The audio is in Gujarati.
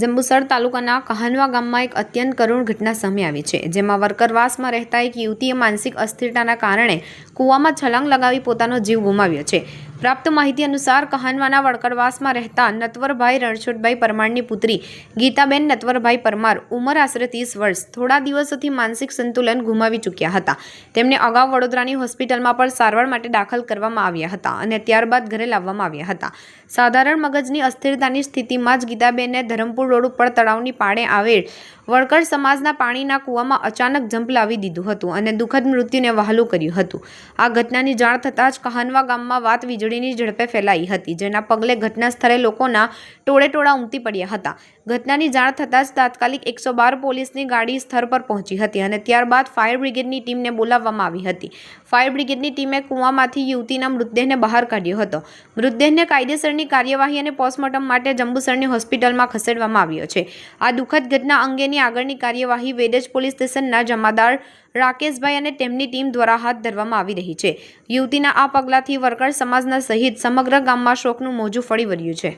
જંબુસર તાલુકાના કહાનવા ગામમાં એક અત્યંત કરુણ ઘટના સામે આવી છે, જેમાં વર્કરવાસમાં રહેતા એક યુવતીએ માનસિક અસ્થિરતાના કારણે કૂવામાં છલાંગ લગાવી પોતાનો જીવ ગુમાવ્યો છે. પ્રાપ્ત માહિતી અનુસાર કહાનવાના વળકરવાસમાં રહેતા નતવરભાઈ રણછોડભાઈ પરમારની પુત્રી ગીતાબેન નતવરભાઈ પરમાર ઉંમર આશરે ત્રીસ વર્ષ થોડા દિવસોથી માનસિક સંતુલન ગુમાવી ચૂક્યા હતા. તેમને અગાઉ વડોદરાની હોસ્પિટલમાં પણ સારવાર માટે દાખલ કરવામાં આવ્યા હતા અને ત્યારબાદ ઘરે લાવવામાં આવ્યા હતા. સાધારણ મગજની અસ્થિરતાની સ્થિતિમાં જ ગીતાબેને ધરમપુર રોડ ઉપર તળાવની પાળે આવેલ વળકર સમાજના પાણીના કૂવામાં અચાનક જંપ લાવી દીધું હતું અને દુઃખદ મૃત્યુને વહાલું કર્યું હતું. આ ઘટનાની જાણ થતાં જ કહાનવા ગામમાં વાત વીજળીની ઝડપે ફેલાઈ હતી, જેના પગલે ઘટના સ્થળે લોકોના ટોળે ટોળા ઉમટી પડ્યા હતા. ઘટનાની જાણ થતાં જ તાત્કાલિક એકસો બાર પોલીસની ગાડી સ્થળ પર પહોંચી હતી અને ત્યારબાદ ફાયર બ્રિગેડની ટીમને બોલાવવામાં આવી હતી. ફાયર બ્રિગેડની ટીમે કૂવામાંથી યુવતીના મૃતદેહને બહાર કાઢ્યો હતો. મૃતદેહને કાયદેસરની કાર્યવાહી અને પોસ્ટમોર્ટમ માટે જંબુસરની હોસ્પિટલમાં ખસેડવામાં આવ્યો છે. આ દુઃખદ ઘટના અંગેની આગળની કાર્યવાહી વેડજ પોલીસ સ્ટેશનના જમાદાર રાકેશભાઈ અને તેમની ટીમ દ્વારા હાથ ધરવામાં આવી રહી છે. યુવતીના આ પગલાંથી વર્કર સમાજના સહિત સમગ્ર ગામમાં શોકનું મોજું ફળી વળ્યું છે.